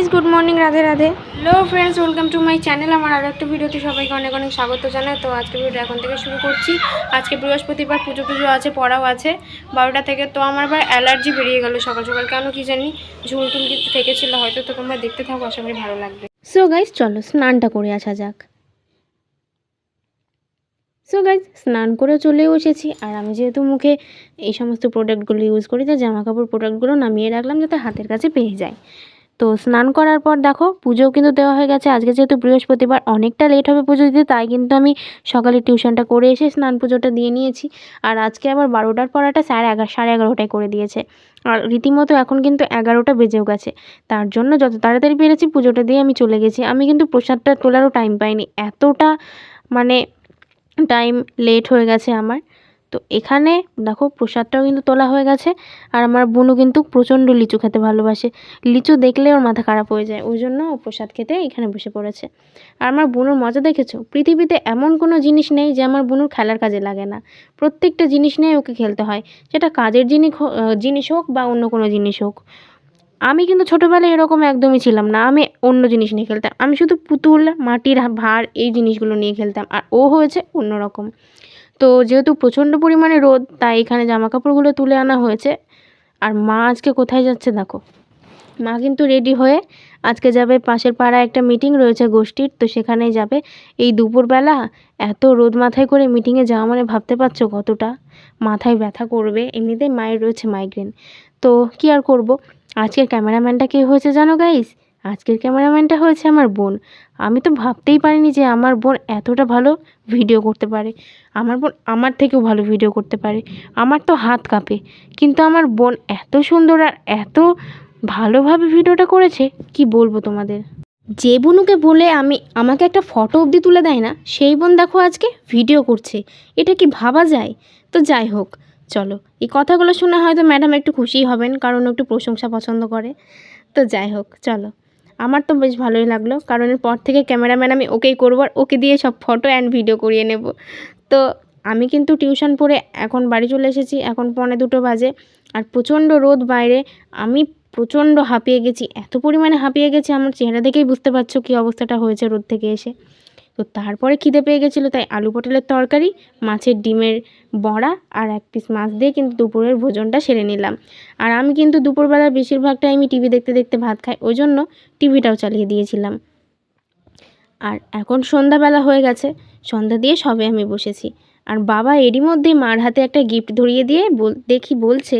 Guys good morning Radhe Radhe. Hello friends welcome to my channel আমার আরও একটা ভিডিওতে সবাইকে অনেক অনেক স্বাগত জানাই। তো আজকে ভিডিও এখন থেকে শুরু করছি। আজকে বৃহস্পতিবার পুজো পুজো আছে পড়াও আছে। বারোটা থেকে তো আমার আবার অ্যালার্জি বেরিয়ে গেল সকাল সকাল। কেন কি জানি ঝুল টুল কিছু থেকেছিল হয়তো তো তোমরা দেখতে থাকো আশা করি ভালো লাগবে। সো গাইজ চলো স্নানটা করে আসা যাক। সো গাইজ স্নান করে চলেও এসেছি। আর আমি যেহেতু মুখে এই সমস্ত প্রোডাক্টগুলো ইউজ করি তো জামা কাপড় প্রোডাক্টগুলো নামিয়ে রাখলাম যাতে হাতের কাছে পেয়ে যায়। তো স্নান করার পর দেখো পুজোও কিন্তু দেওয়া হয়ে গেছে। আজকে যেহেতু বৃহস্পতিবার, অনেকটা লেট হবে পুজো দিতে, তাই কিন্তু আমি সকালে টিউশনটা করে এসে স্নান পুজোটা দিয়ে নিয়েছি। আর আজকে আবার বারোটার পড়াটা সাড়ে এগারো, সাড়ে এগারোটায় করে দিয়েছে। আর রীতিমতো এখন কিন্তু এগারোটা বেজেও গেছে। তার জন্য যত তাড়াতাড়ি পেরেছি পুজোটা দিয়ে আমি চলে গেছি। আমি কিন্তু প্রসাদটা তোলারও টাইম পাইনি। এতটা মানে টাইম লেট হয়ে গেছে আমার। তো এখানে দেখো প্রসাদটাও কিন্তু তোলা হয়ে গেছে আর আমার বোনও কিন্তু প্রচণ্ড লিচু খেতে ভালোবাসে। লিচু দেখলে ওর মাথা খারাপ হয়ে যায়, ওই জন্য ও প্রসাদ খেতে এখানে বসে পড়েছে। আর আমার বোনের মজা দেখেছ? পৃথিবীতে এমন কোনো জিনিস নেই যে আমার বোনুর খেলার কাজে লাগে না। প্রত্যেকটা জিনিস নিয়ে ওকে খেলতে হয়, সেটা কাজের জিনিস জিনিস হোক বা অন্য কোনো জিনিস হোক। আমি কিন্তু ছোটোবেলায় এরকম একদমই ছিলাম না, আমি অন্য জিনিস নিয়ে খেলতাম। আমি শুধু পুতুল, মাটির ভাঁড় এই জিনিসগুলো নিয়ে খেলতাম, আর ও হয়েছে অন্য রকম তো যেহেতু প্রচণ্ড পরিমাণে রোদ, তাই এখানে জামা কাপড়গুলো তুলে আনা হয়েছে। আর মা আজকে কোথায় যাচ্ছে দেখো। মা কিন্তু রেডি হয়ে আজকে যাবে পাশের পাড়ায় একটা মিটিং রয়েছে গোষ্ঠীর, তো সেখানে যাবে। এই দুপুরবেলা এত রোদ মাথায় করে মিটিংয়ে যাওয়া মানে ভাবতে পারছ কতটা? মাথায় ব্যথা করবে, এমনিতেই মায়ের রয়েছে মাইগ্রেন তো কি আর করব? আজকের ক্যামেরাম্যানটা কে হয়েছে জানো গাইস আজকের ক্যামেরাম্যানটা হয়েছে আমার বোন। আমি তো ভাবতেই পারিনি যে আমার বোন এতটা ভালো ভিডিও করতে পারে। আমার বোন আমার থেকেও ভালো ভিডিও করতে পারে। আমার তো হাত কাঁপে। কিন্তু আমার বোন এত সুন্দর আর এত ভালোভাবে ভিডিওটা করেছে, কি বলব তোমাদের? যে বোনুকে বলে আমি, আমাকে একটা ফটো অবধি তুলে দেয় না, সেই বোন দেখো আজকে ভিডিও করছে। এটা কি ভাবা যায়? তো যাই হোক, চলো। এই কথাগুলো শুনে হয়তো ম্যাডাম একটু খুশিই হবেন, কারণ একটু প্রশংসা পছন্দ করে। তো যাই হোক, চলো। আমার তো বেশ ভালোই লাগল। কারণ এরপর থেকে ক্যামেরাম্যান আমি ওকেই করব আর ওকে দিয়ে সব ফটো অ্যান্ড ভিডিও করিয়ে নেব। তো আমি কিন্তু টিউশন পড়ে এখন বাড়ি চলে এসেছি। এখন পনে দুটো বাজে আর প্রচণ্ড রোদ বাইরে। আমি প্রচণ্ড হাঁপিয়ে গেছি। এত পরিমাণে হাঁপিয়ে গেছি, আমার চেহারা দেখেই বুঝতে পারছ কী অবস্থাটা হয়েছে রোদ থেকে এসে। তো তারপরে খিদে পেয়ে গেছিল, তাই আলু পটলের তরকারি, মাছের ডিমের বড়া আর এক পিস মাছ দিয়ে কিন্তু দুপুরের ভোজনটা সেরে নিলাম। আর আমি কিন্তু দুপুরবেলা বেশিরভাগ টাইমই টিভি দেখতে দেখতে ভাত খাই ওই জন্য টিভিটাও চালিয়ে দিয়েছিলাম। আর এখন সন্ধ্যাবেলা হয়ে গেছে, সন্ধ্যা দিয়ে সবে আমি বসেছি। আর বাবা এরই মধ্যে মার হাতে একটা গিফট ধরিয়ে দিয়ে দেখি বলছে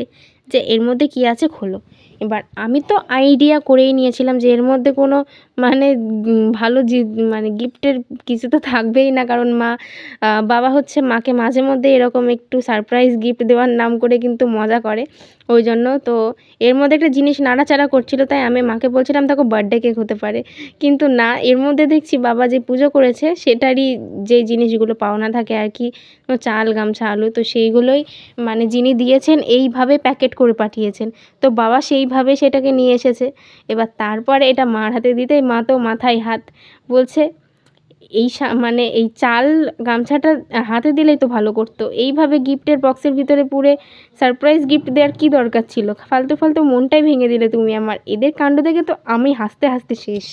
যে এর মধ্যে কী আছে খোলো। এবার আমি তো আইডিয়া করেই নিয়েছিলাম যে এর মধ্যে কোনো মানে ভালো জি মানে গিফটের কিছু তো থাকবেই না। কারণ মা বাবা হচ্ছে মাকে মাঝে মধ্যে এরকম একটু সারপ্রাইজ গিফট দেওয়ার নাম করে কিন্তু মজা করে। ওই জন্য তো এর মধ্যে একটা জিনিস নাড়াচাড়া করছিল, তাই আমি মাকে বলছিলাম তাকে বার্থডে কেক হতে পারে। কিন্তু না, এর মধ্যে দেখছি বাবা যে পুজো করেছে, সেটারই যে জিনিসগুলো পাওনা থাকে আর কি চাল, গামছা, আলু, তো সেইগুলোই মানে যিনি দিয়েছেন, এইভাবে প্যাকেট করে পাঠিয়েছেন। তো বাবা সেইভাবে সেটাকে নিয়ে এসেছে। এবার তারপরে এটা মার হাতে দিতেই মা তো মাথায় হাত বলছে, এই মানে এই চাল গামছাটা হাতে দিলেই তো ভালো করতো। এইভাবে গিফটের বক্সের ভিতরে পুরে সারপ্রাইজ গিফট দেওয়ার কী দরকার ছিল? ফালতু ফালতু মনটাই ভেঙে দিলে তুমি আমার। এদের কাণ্ড দেখে তো আমি হাসতে হাসতে শেষ।